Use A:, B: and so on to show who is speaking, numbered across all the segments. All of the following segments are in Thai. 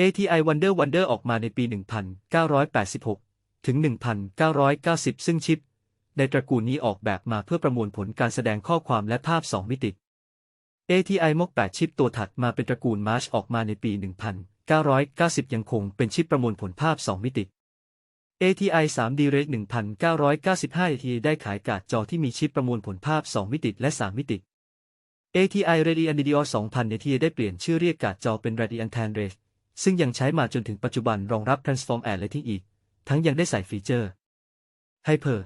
A: ATI Wonder Wonder ออกมาในปี 1986 ถึง 1990 ซึ่งชิป ในตระกูลนี้ออกแบบมาเพื่อประมวลผลการแสดงข้อความและภาพ 2 มิติ ATI MOC 8ชิปตัวถัดมาเป็นตระกูล March ออกมาในปี 1990 ยังคงเป็นชิปประมวลผลภาพ 2 มิติ ATI 3D Ray 1995 ATI ได้ขายการ์ดจอที่มีชิปประมวลผลภาพ 2 มิติและ 3 มิติ ATI Radeon Nvidia 2000 ATI ได้เปลี่ยนชื่อเรียกการ์ดจอเป็น Radeon Tan Ray ซึ่งยังใช้มาจนถึงปัจจุบันรองรับ Transform Ad Lighting อีก ทั้งยังได้ใส่ฟีเจอร์ Hyper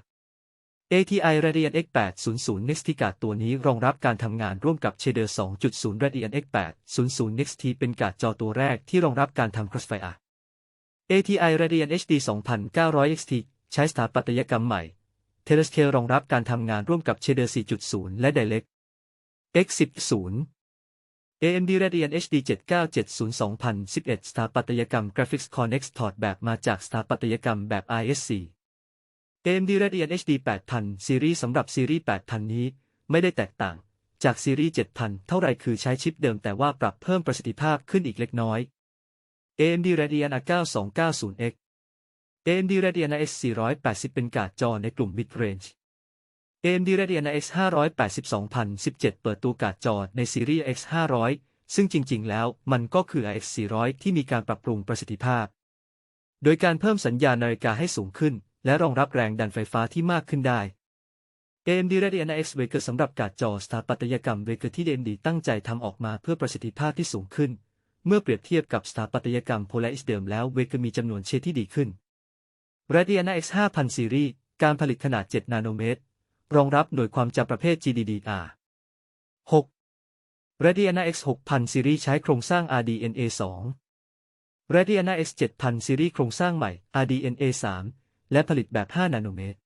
A: ATI Radeon X800 Next ที่กาดตัวนี้รองรับการทำงานร่วมกับ Shader 2.0 Radeon X800 Next เป็นการ์ดจอตัวแรกที่รองรับการทำ Crossfire ATI Radeon HD 2900 XT ใช้สถาปัตยกรรมใหม่ Telescale รองรับการทำงานร่วมกับ Shader 4.0 และ Direct X10 AMD Radeon HD 7970 2011 สถาปัตยกรรม Graphics Connex ถอดแบบมาจากสถาปัตยกรรมแบบ ISC AMD Radeon HD 8000 ซีรีส์สำหรับซีรีส์ 8000 นี้ ไม่ได้แตกต่าง จากซีรีส์ 7000 เท่าไรคือใช้ชิปเดิมแต่ว่าปรับเพิ่มประสิทธิภาพขึ้นอีกเล็กน้อย AMD Radeon R9290X AMD Radeon RX 480 เป็นการ์ดจอในกลุ่ม Mid Range AMD Radeon RX 580 2017 เปิดตัวการ์ดจอในซีรีส์ X 500ซึ่งจริง ๆ แล้วมันก็คือ X 400ที่มีการปรับปรุงประสิทธิภาพ โดยการเพิ่มสัญญาณนาฬิกาให้สูงขึ้น และรองรับแรงดันไฟฟ้าที่มากขึ้นได้ AMD Radeon RX Vega สำหรับการ์ดจอสถาปัตยกรรม Vega ที่ AMD ตั้งใจทำออกมาเพื่อประสิทธิภาพที่สูงขึ้น เมื่อเปรียบเทียบกับสถาปัตยกรรม Polaris เดิมแล้ว Vega มีจำนวนเชดที่ดีขึ้น Radeon RX 5000ซีรีส์การผลิตขนาด 7 นาโนเมตร รองรับหน่วยความจำประเภท GDDR 6 Radeon X 6000 Series ใช้โครงสร้าง RDNA 2 Radeon X 7000 Series โครงสร้างใหม่ RDNA 3 และผลิตแบบ 5 นาโนเมตร